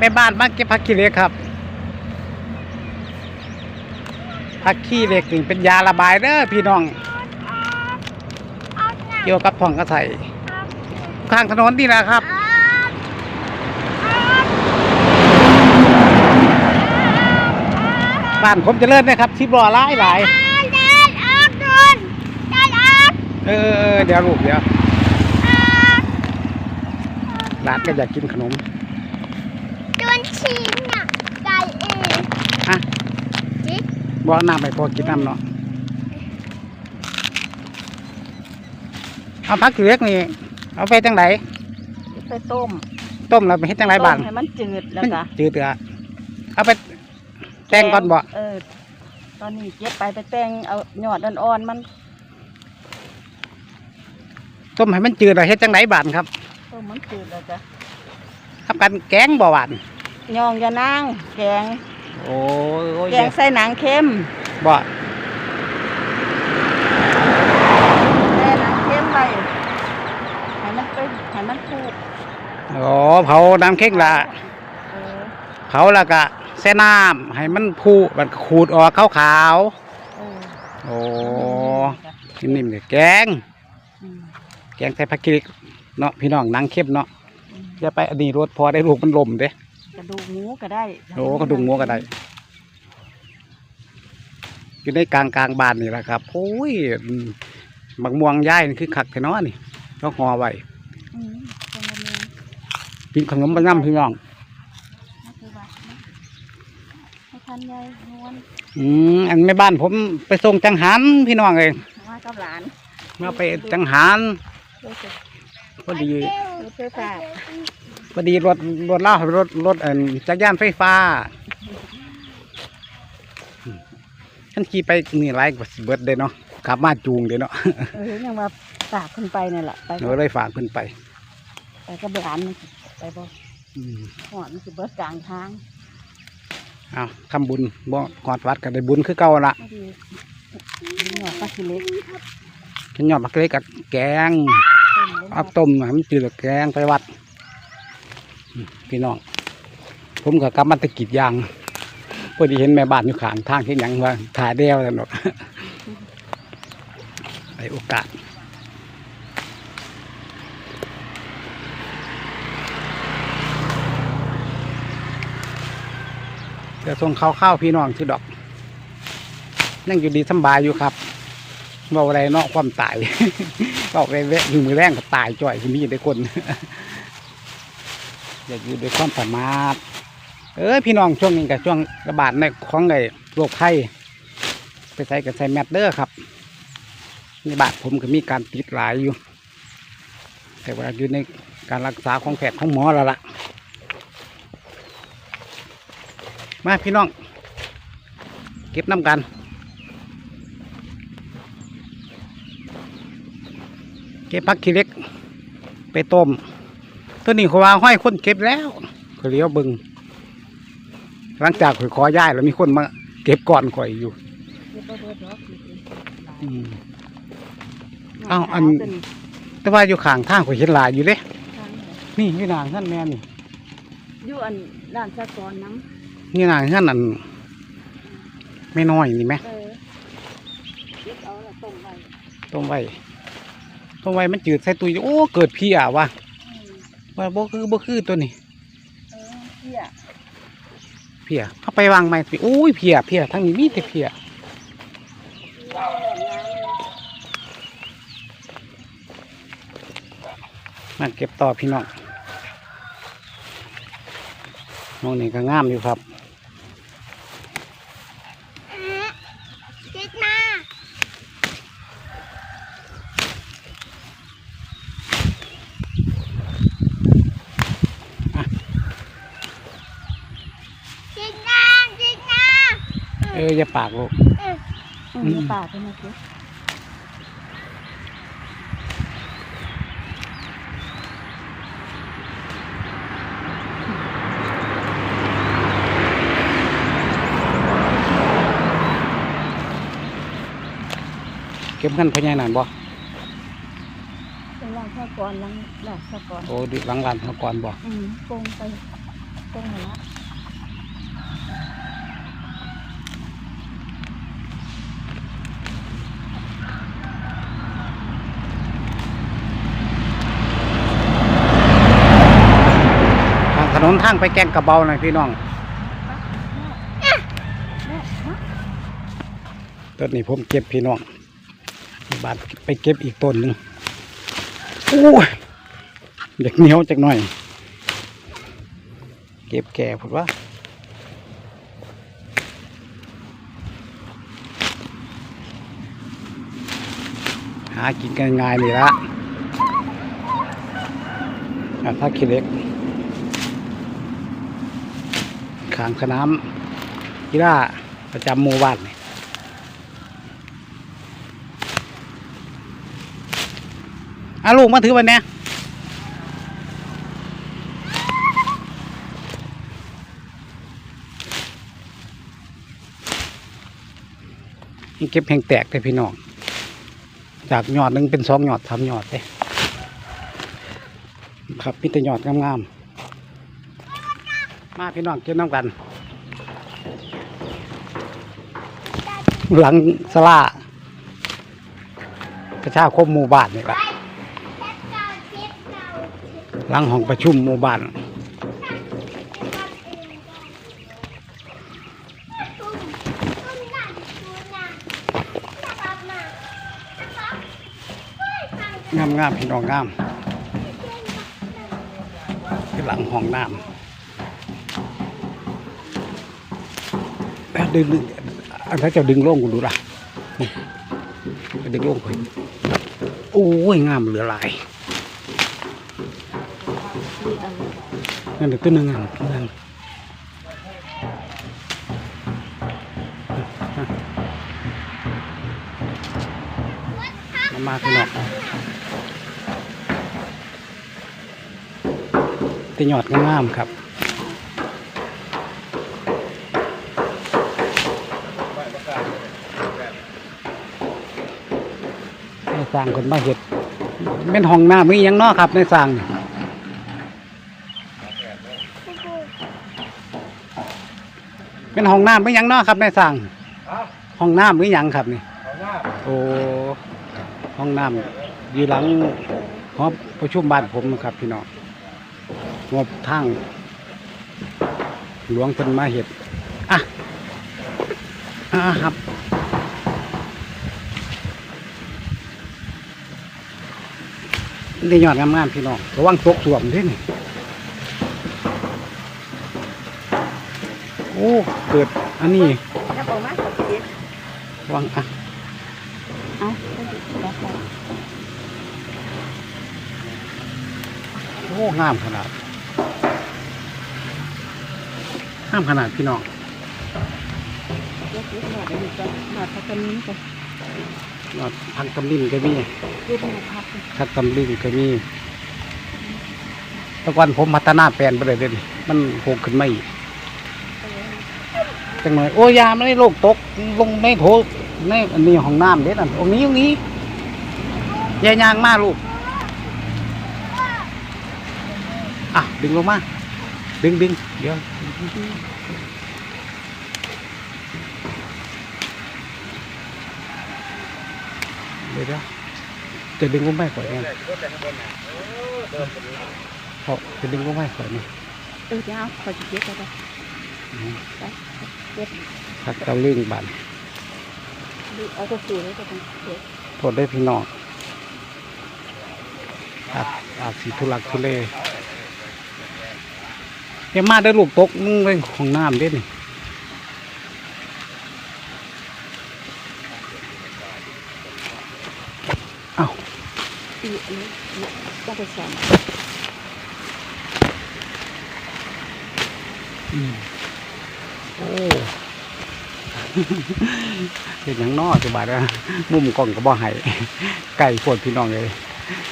แม่บ้านมาเก็บผักขี้เหล็กครับผักขี้เหล็กนี่เป็นยาระบายเด้อพี่น้อง เกี่ยวกับท้องกระใสข้างถนนนี่แหละครับบ้านผมจะเลิศนะครับทิบล้อหลายหลายเออเออเดี๋ยวลูกเดี๋ยวหลานก็อยากกินขนม ฮะบอกน้ำไปพอกินน้ำเนาะเอาพักขี้เหล็กนี่เอาไปจังไหนไปต้มต้มแล้วไปเฮ็ดจังไรบ้านต้มให้มันจืดแล้วก็จืดเตือเอาไปแต่งก่อนบ่เออ ตอนนี้เก็บไปไปแต่งเอายอดอ่อนๆมันต้มให้มันจืดแล้วเฮ็ดจังไรบ้านครับต้มมันจืดแล้วจ้ะทำกันแกงบ่หวาน ยองยานางแกงโอ้ยแกงใส่หนังเค็มบ่แช่หนังเค็มไปให้มันไปให้มันฟูโอ้เผาน้ำเค็งละเออเผาแล้วก็แช่น้ำให้มันพุมันก็ขูดออกขาวเออๆโอ้จ้ะนิ่มๆเลยแกง อืมแกงใส่ผักกิริกเนาะพี่น้องหนังเข้มเนาะอืมอย่าไปอันนี้รถพอได้ลูกมันลมเด้ กระดูกหมูก็ได้โอ้กระดูกหมูก็ได้อยู่ในกลางกลางๆบ้านนี่แหละครับโอ้ยอืมบักม่วงย่ายนี่คือขักแค่น้อนี่ต้องห่อไว้อืมเป็นมะเร็งกินขนมปังน้ำพี่น้องไม่คือว่าให้ทันยายนวลอืมอันแม่บ้านผมไปส่งจังหันพี่น้องเองมากับหลานมาไปจังหันรู้สึกพอดีรู้สึกว่า พอดีรถรถเล่ารถรถอันจักรยานไฟฟ้าฉันขี่ไปนี่ไรกว่าสิเบิดเด้เนาะขับมาจูงเด้เนาะเออยังมาฝากขึ้นไปนี่แหละไปหนูเลยฝากขึ้นไปไปกับหลานมันสิไปบ่อืมหอดมันสิเบิดกลางทางเอาทำบุญบ่กอดวัดก็ได้บุญคือเก่าละไม่ดีนี่หอดปลาคิเล็กฉันยอดมักเล็กกับแกงต้มเล่นเอาต้มให้มันจืดแล้วแกงไปวัดอืม พี่น้อง ผมก็กลับมาตะกิดยางพอดีเห็นแม่บ้านอยู่ข้างทางที่ยังว่าถ่ายเดียวแล้วเนาะในโอกาสเดี๋ยวส่งข้าวข้าวพี่น้องที่ดอก นั่งอยู่ดีสำบายอยู่ครับเว่าอะไรเนาะความตายบอกไปแวะอยู่มือแรงก็ตายจ่อยที่มีได้คน อยากอยู่ด้วยความสามารถเอ้ยพี่น้องช่วงนี้กับช่วงระบาดในของไอ้โรคไข้ไปใส่กับใส่แมสเดอร์ครับในบาดผมก็มีการติดหลายอยู่ แต่ว่าอยู่ในการรักษาของแพทย์ของหมอแล้วล่ะ มาพี่น้อง เก็บน้ำกันเก็บผักขี้เล็ก ไปต้ม ตัวนี้เขาว่าห้อยคนเก็บแล้วเขาเลี้ยวเบึง หลังจากข่อยขอย้ายแล้วมีคนมา เก็บก่อนข่อยอยู่เก็บบ่เบิดดอกอืมอ้าวอัน แต่ว่าอยู่ข้างทางข่อยเห็นหลายอยู่เด้นี่อยู่นางท่านแม่นี่อยู่อันด้านสะกอนน้นี่นางท่านอันไม่น้อยนี่ไหมำเออเก็บเอาแล้วต้มไว้ต้มไว้ต้มไว้มันจืดใส่ตุยโอ้เกิดเพี้ยว่ะอืม ว่าบ่คือบ่คือตัวนี้เออเที่ยเพี้ยเข้าไปวางไม้สิโอ้ยเพี้ยเพี้ยทั้งนี้มีแต่เพี้ยมาเก็บต่อพี่น้องน้องนี่ก็งามอยู่ครับ จิกมา จิกมาจิกมา เอออย่าปากลูกอืมอืมในป่าเป็นไงเก็บเก็บเงินพญานาคบ่เป็นร่างสะกอนหลังหลังสะกอนโอ้ดิหลังร้านเขาก่อนบ่อืมโกงไปโกงหา นทางไปแกงกระเบาหน่อยพี่น้องต้นนี้ผมเก็บพี่น้องบาดไปเก็บอีกต้นหนึ่งโอ้ยอยากเหนียวจักหน่อย เก็บแก่ผมว่าหากินกันง่ายนี่ละถ้าขี้เล็ก ขางสนามกีฬาประจำหมู่บ้านนี่อาลูกมาถือวันนี้เก็บแห่งแตกเลยพี่น้อง จากยอดหนึ่งเป็นสองยอดสามยอดเลยครับมีแต่ยอดงามๆ มาพี่น้องเก็บน้ำกัน หลังสลาประชาคมหมู่บ้านนี่แหละหลังห้องประชุมหมู่บ้านงามงามๆพี่น้องงามที่หลังห้องน้ำแล้ว ดึงดึงอันนั้นจะดึงโล่งกูดูละดึงโล่งไปโอ้ยงามเหลือหลายนั่นเด็กตัวหนึ่งอะนั่นมามาพี่น้อตีหยอดงามครับ สร้างคนมาเห็ดเป็นห้องน้ำมียังนอครับในสร้างเป็นห้องน้ำมีหยังนอครับในสร้างห้องน้ำมีหยังครับนี่โอ้ห้องน้ำอยู่หลังหอประชุมบ้านผมนะครับพี่น้องงบทางหลวงเพิ่นมาเห็ดอะอะครับ ได้ยอดงามๆพี่น้องระวังตกสวมด้วยนี่โอ้เกิดอันนี้จะบอกมาขอเช็ดระวังอะเอาไปดิบอกไปโอ้งามขนาดงามขนาดพี่น้องเช็ดเช็ดหน่อยเดี๋ยวจะหน่อยพักกันนี้ก่อน ยอดพักตำลินก็มีเรียบร้อยพักเลยพักตำลินก็มีแตะกอนผมพัฒนาแปลนไปเลยเด่นมันโผล่ขึ้นมาอีกจังหน่อยโอ้ยาไม่ได้โรคตกลงในโถในอันนี้ห้องน้ำเด็ดอันตรงนี้ตรงนี้แย่ยางมากลูกอะดึงลงมาดึงดึงเดี๋ยว ดี๋ยวเดี๋ยวจะดึงลงไม่ก่อนไงเพราะจะดึงลงไม่ก่อนนี่เออเดี๋ยวเอาขอเช็ดก็ได้ไปเช็ดทักตะลึงบันดูเอาตัวสูงแล้วก็ต้องเช็ดโทษได้พี่น้องอาจอาจสีทุลักทุเลเดี๋ยวมาได้ลูกตกมึงเลยของน้ำเด้นี่เอ้า ต้องไปสอนโอ้เห็นอย่างนอสบายนะมุมกล้องก็บ่ให้ไก่ปวดพี่น้องเลย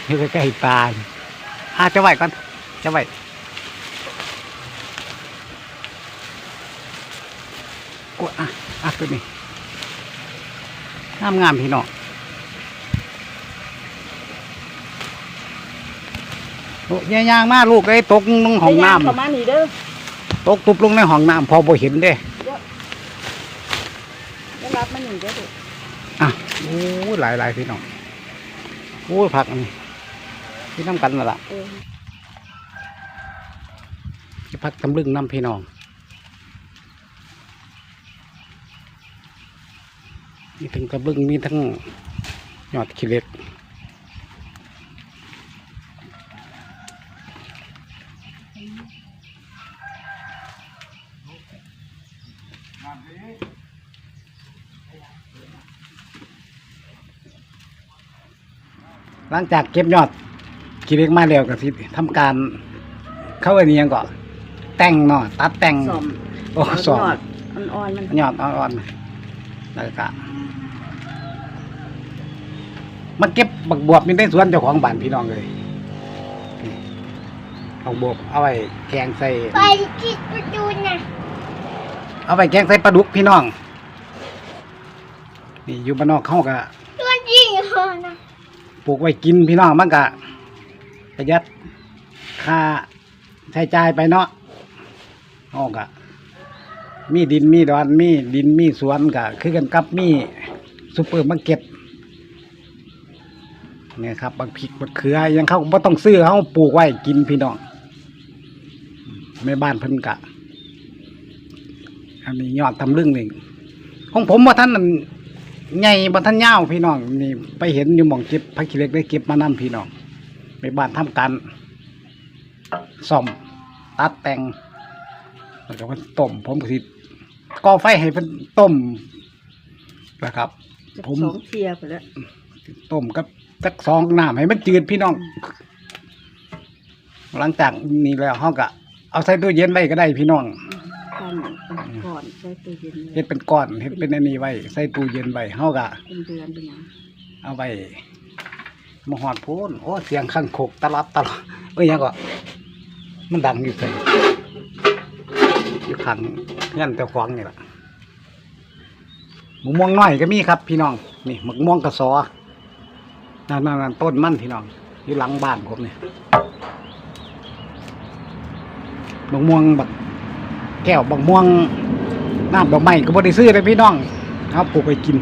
นี่ก็ไก่ตาลอะจะไหวก่อนจะไหวโอ้อะอะตัวนี้งามงามพี่น้อง โอ้ยย่างมาลูกไอ้ตกลงห้องน้ำเข้ามานี่เด้อตกตุบลงในห้องน้ำพอบ่เห็นเด้ได้รับมาหนึ่งเด้อเด็กอะโอ้ยหลายหลายพี่น้องโอ้ยผักอันนี้ที่น้ำกันนั่นล่ะเออจะไปพักตำลึงน้ำพี่น้องมีทั้งตำลึงมีทั้งยอดขี้เหล็ก หลังจากเก็บยอดขี้เหล็กมาแล้วก็สิทำการ เข้าอันนี้ยังก่อนแต่งเนาะตัดแต่ง สอมโอ้สองยอดอ่อนๆมันยอดอ่อนๆแล้วก็มาเก็บบักบวบมีได้สวนเจ้าของบ้านพี่น้องเลยนี่เอาบวบเอาไว้แกงใส่ ไปจิตประตูน่ะเอาไว้แกงใส่ปลาดุกพี่น้อง นี่อยู่บ้านนอกเขาก็ตัวจริงเหรอนะ ปลูกไว้กินพี่น้องมันก็ประหยัดค่าใช้จ่ายไปเนาะเขาก็มีดินมีดอนมีดินมีสวนก็คือกันกับมีซูเปอร์มาร์เก็ตเนี่ยครับบางพริกบางเขืออิหยังเขาก็บ่ต้องซื้อเขาปลูกไว้กินพี่น้องแม่บ้านเพิ่นกะอันนี้ยอดตำลึงหนี่งของผมว่าท่านนั่น ใหญ่บ่ท่านยาวพี่น้องนี่ไปเห็นอยู่หม่องเก็บผักขี้เหล็กได้เก็บมานํพี่น้องไปบ้านทำการซ่อมตัดแต่งแล้วก็มันต้มผมก็สิก่อไฟให้เพิ่นต้มนะครับ ผมสองเทียไปแล้วต้มกับจักสองน้ำให้มันจืดพี่น้อง หลังจากนี้แล้วเขาก็เอาใส่ตู้เย็นไว้ก็ได้พี่น้องก่ อนก่อนใช้ตู้เย็นเฮ็ดเป็นก้อนเฮ็ดเป็นอันนี้ไว้ใส่ตู้เย็นไว้เฮาก็เป็นเดือนเป็นหยังเอาไว้มาหอดพูนโอ้เสียงข้างโคกตลอดตลอดเอ้ยหยังก็มันดังอยู่ใส่อยู่ข้างเงี้ยเจ้าของนี่ล่ะมะม่วงน้อยก็มีครับ พี่น้องนี่มะม่วงกระสอนั่นนั่นนั่นต้นมันพี่น้องอยู่หลังบ้านผมนี่มะม่วงบัก แก้วบักม่วงน้ำดอกไม้ก็บ่ได้ซื้อเลยพี่น้องเอาปลูกไปกิน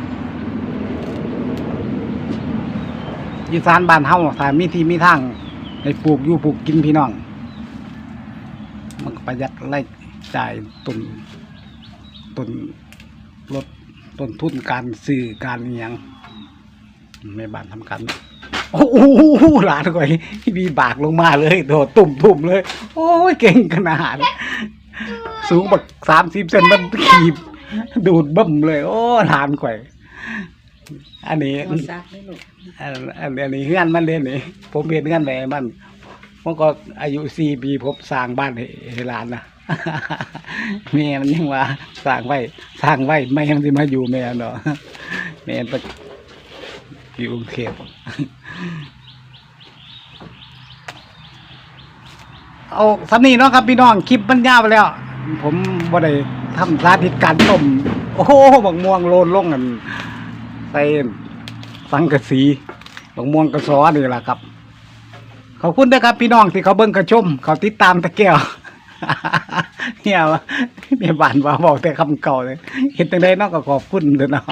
อีสานบ้านเฮาถ้ามีที่มีทางให้ปลูกอยู่ปลูกกินพี่น้อง มันประหยัดรายจ่ายต้นต้นลดต้นทุนการซื้อการอิหยังในบ้านทำกันโอ้โหหลานก่อยมีบากลงมาเลย โดดตุ่มตุ่มๆเลย โอ้ยเก่งขนาด สูงบักสามสิบเซนมันขีบ ดูดบึ้มเลย โอ้หลานก่อย อันนี้เอาซักได้ลูกอันอันอันนี้เฮือนมันเด่นนี่ผมเห็นเฮือนแม่มันเมื่อก็อายุสี่ปีผมสร้างบ้านให้ให้หลานนะ แม่มันยังว่าสร้างไว้สร้างไว้แม่มันสิมาอยู่แม่เนาะแม่ไปอยู่กรุงเทพ เอาสำนีเนาะครับพี่น้องคลิปมันยาวไปแล้ว ผมบ่ได้ทำสาธิตการต้มโอ้โหบักม่วงโลนลงกันใส่สังกะสีบักม่วงกระสอนี่แหละครับขอบคุณนะครับพี่น้องที่เขาเบิ่งกระชมเขาติดตามตะแก้วเนี่ยวะเนี่ยบ้านว่าบอกแต่คำเก่าเลยเห็นต่ใดเนอกก็ขอบคุณเด้อเนาะ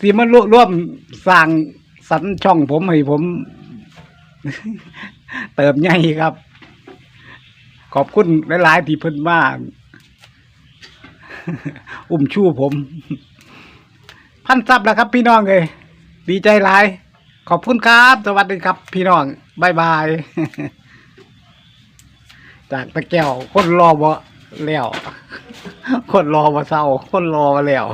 ที่มาร่วมร่วมสร้างสรรช่องผมให้ผม เติมใหญ่ครับ ขอบคุณหลาย ๆ ที่เพิ่นมาอุ้มชู้ผม พันซับแล้วครับ พี่น้องเลยดีใจหลาย ขอบคุณครับ สวัสดีครับ พี่น้องบายบาย จากตะแก้วคนรอบ่แล้ว คนรอบ่เศร้า คนรอบ่แล้ว